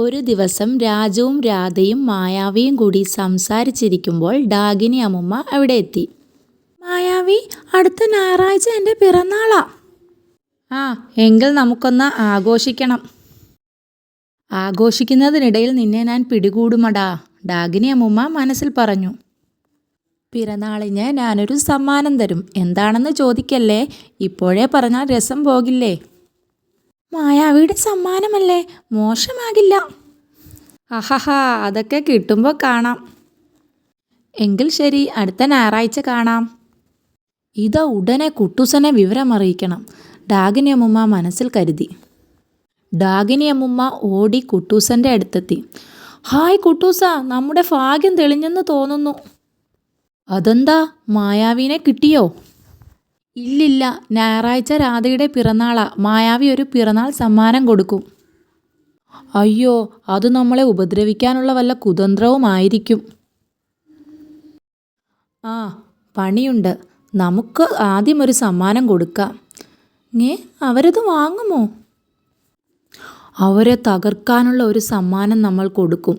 ഒരു ദിവസം രാജുവും രാധയും മായാവിയും കൂടി സംസാരിച്ചിരിക്കുമ്പോൾ ഡാഗിനി അമ്മുമ്മ അവിടെ എത്തി. മായാവി അടുത്ത ഞായറാഴ്ച എന്റെ പിറന്നാളാ. ആ എങ്കിൽ നമുക്കൊന്ന് ആഘോഷിക്കണം. ആഘോഷിക്കുന്നതിനിടയിൽ നിന്നെ ഞാൻ പിടികൂടുമടാ ഡാഗിനി അമ്മുമ്മ മനസ്സിൽ പറഞ്ഞു. പിറന്നാളിന് ഞാനൊരു സമ്മാനം തരും. എന്താണെന്ന് ചോദിക്കല്ലേ? ഇപ്പോഴേ പറഞ്ഞാൽ രസം പോകില്ലേ? മായാവിയുടെ സമ്മാനമല്ലേ? മോശമാകില്ല. അഹഹാ അതൊക്കെ കിട്ടുമ്പോൾ കാണാം. എങ്കിൽ ശരി അടുത്ത ഞായറാഴ്ച കാണാം. ഇത് ഉടനെ കുട്ടൂസനെ വിവരമറിയിക്കണം ഡാഗിനി അമ്മുമ്മ മനസ്സിൽ കരുതി. ഡാഗിനി അമ്മുമ്മ ഓടി കുട്ടൂസന്റെ അടുത്തെത്തി. ഹായ് കുട്ടൂസ നമ്മുടെ ഭാഗ്യം തെളിഞ്ഞെന്ന് തോന്നുന്നു. അതെന്താ മായാവിനെ കിട്ടിയോ? ഇല്ലില്ല ഞായറാഴ്ച രാധയുടെ പിറന്നാളാ. മായാവി ഒരു പിറന്നാൾ സമ്മാനം കൊടുക്കും. അയ്യോ അത് നമ്മളെ ഉപദ്രവിക്കാനുള്ള വല്ല കുതന്ത്രവുമായിരിക്കും ആ പണിയുണ്ട്. നമുക്ക് ആദ്യം ഒരു സമ്മാനം കൊടുക്കാം. ഏ അവരത് വാങ്ങുമോ? അവരെ തകർക്കാനുള്ള ഒരു സമ്മാനം നമ്മൾ കൊടുക്കും.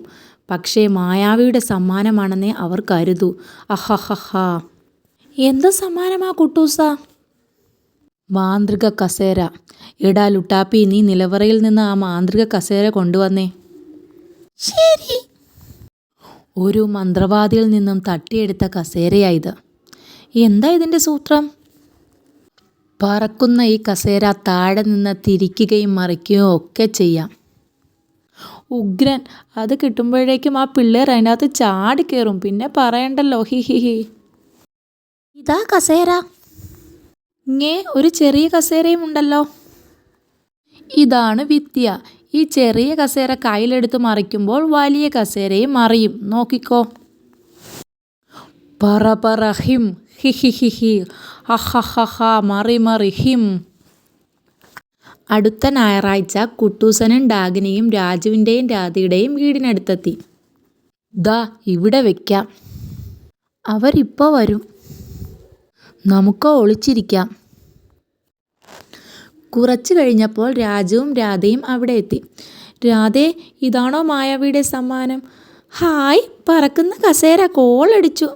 പക്ഷേ മായാവിയുടെ സമ്മാനമാണെന്നേ അവർ കരുതൂ. അഹഹഹാ. എന്ത് സമ്മാനമാ കുട്ടൂസ? മാന്ത്രിക കസേര. എടാ ലുട്ടാപ്പി നീ നിലവറയിൽ നിന്ന് ആ മാന്ത്രിക കസേര കൊണ്ടുവന്നേ. ശരി. ഒരു മന്ത്രവാദിയിൽ നിന്നും തട്ടിയെടുത്ത കസേരയായത് എന്താ ഇതിന്റെ സൂത്രം? പറക്കുന്ന ഈ കസേര താഴെ നിന്ന് തിരിക്കുകയും മറിക്കുകയും ഒക്കെ ചെയ്യാം. ഉഗ്രൻ അത് കിട്ടുമ്പോഴേക്കും ആ പിള്ളേർ അതിനകത്ത് ചാടിക്കേറും പിന്നെ പറയണ്ടല്ലോ ഹി ഹി ഹി. ഇതാ കസേര. ഇങ്ങേ ഒരു ചെറിയ കസേരയും ഉണ്ടല്ലോ. ഇതാണ് വിദ്യ. ഈ ചെറിയ കസേര കയ്യിലെടുത്ത് മറിക്കുമ്പോൾ വലിയ കസേരയും മറിയും. നോക്കിക്കോ. പറ പറ ഹിം. ഹി ഹി ഹി ഹി. ഹഹഹഹ മറി മറി ഹിം. അടുത്ത ഞായറാഴ്ച കുട്ടൂസനും ഡാഗിനിയും രാജുവിന്റെയും രാധയുടെയും വീടിനടുത്തെത്തി. ദാ ഇവിടെ വയ്ക്കാം അവരിപ്പോൾ വരും. നമുക്ക് ഒളിച്ചിരിക്കാം. കുറച്ചു കഴിഞ്ഞപ്പോൾ രാജുവും രാധയും അവിടെ എത്തി. രാധേ ഇതാണോ മായാവിയുടെ സമ്മാനം? ഹായ് പറക്കുന്ന കസേര കോളടിച്ചു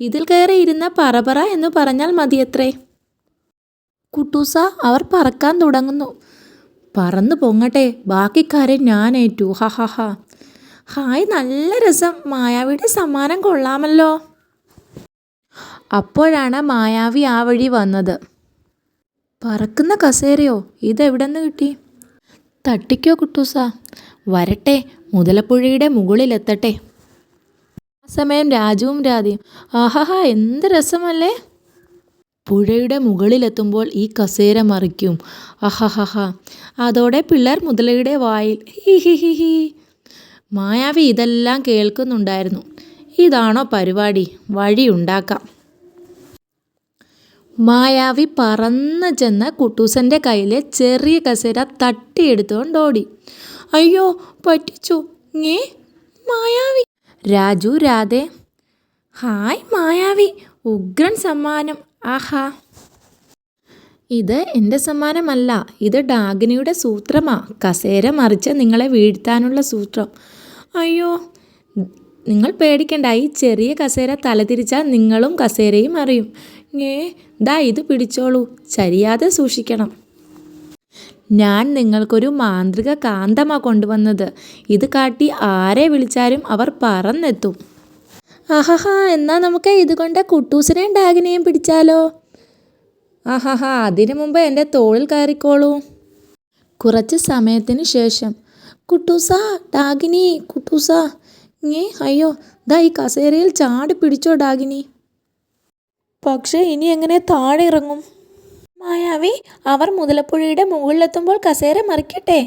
ഇതിൽ കയറി ഇരുന്ന പറപറ എന്ന് പറഞ്ഞാൽ മതിയത്രേ. കുട്ടൂസ അവർ പറക്കാൻ തുടങ്ങുന്നു. പറന്നു പൊങ്ങട്ടെ ബാക്കിക്കാരെ ഞാൻ ഏറ്റു. ഹ ഹ ഹ. ഹായ് നല്ല രസം. മായാവിയുടെ സമ്മാനം കൊള്ളാമല്ലോ. അപ്പോഴാണ് മായാവി ആ വഴി വന്നത്. പറക്കുന്ന കസേരയോ? ഇതെവിടെ നിന്ന് കിട്ടി? തട്ടിക്കോ കുട്ടൂസ. വരട്ടെ മുതലപ്പുഴയുടെ മുകളിലെത്തട്ടെ. ആ സമയം രാജുവും രാധയും. ആഹാഹാ എന്ത് രസമല്ലേ? പുഴയുടെ മുകളിലെത്തുമ്പോൾ ഈ കസേര മറിക്കും. അഹഹഹ അതോടെ പിള്ളേർ മുതലയുടെ വായിൽ ഹി. മായാവി ഇതെല്ലാം കേൾക്കുന്നുണ്ടായിരുന്നു. ഇതാണോ പരിപാടി? വഴിയുണ്ടാക്കാം. മായാവി പറന്ന് ചെന്ന് കുട്ടൂസന്റെ കയ്യിലെ ചെറിയ കസേര തട്ടിയെടുത്തുകൊണ്ട് ഓടി. അയ്യോ പറ്റിച്ചു. ഞേ മായാവി? രാജു രാധേ. ഹായ് മായാവി. ഉഗ്രൻ സമ്മാനം. ആഹാ. ഇത് എന്റെ സമ്മാനമല്ല. ഇത് ഡാഗിനിയുടെ സൂത്രമാ. കസേര മറിച്ച് നിങ്ങളെ വീഴ്ത്താനുള്ള സൂത്രം. അയ്യോ നിങ്ങൾ പേടിക്കണ്ട. ഈ ചെറിയ കസേര തലതിരിച്ചാൽ നിങ്ങളും കസേരയും അറിയും ഏ ദാ ഇത് പിടിച്ചോളൂ. ചരിയാതെ സൂക്ഷിക്കണം. ഞാൻ നിങ്ങൾക്കൊരു മാന്ത്രിക കാന്തമാ കൊണ്ടുവന്നത്. ഇത് കാട്ടി ആരെ വിളിച്ചാലും അവർ പറന്നെത്തും. ആഹാഹാ എന്നാൽ നമുക്ക് ഇതുകൊണ്ട് കുട്ടൂസിനെയും ഡാഗിനെയും പിടിച്ചാലോ? ആഹാഹാ അതിനു മുമ്പ് എന്റെ തോളിൽ കയറിക്കോളൂ. കുറച്ച് സമയത്തിന് ശേഷം കുട്ടൂസ ഡാഗിനി കുട്ടൂസ. ഏ അയ്യോ ദാ ഈ കസേരയിൽ ചാടി പിടിച്ചോ ഡാഗിനി? പക്ഷേ ഇനി എങ്ങനെ താഴെ ഇറങ്ങും മായാവി അവർ മുതലപ്പുഴയുടെ മുകളിലെത്തുമ്പോൾ കസേര മറിക്കട്ടെ.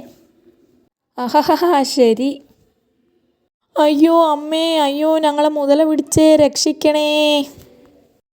അഹഹഹ ശരി. അയ്യോ അമ്മേ അയ്യോ ഞങ്ങളെ മുതല പിടിച്ചേ രക്ഷിക്കണേ.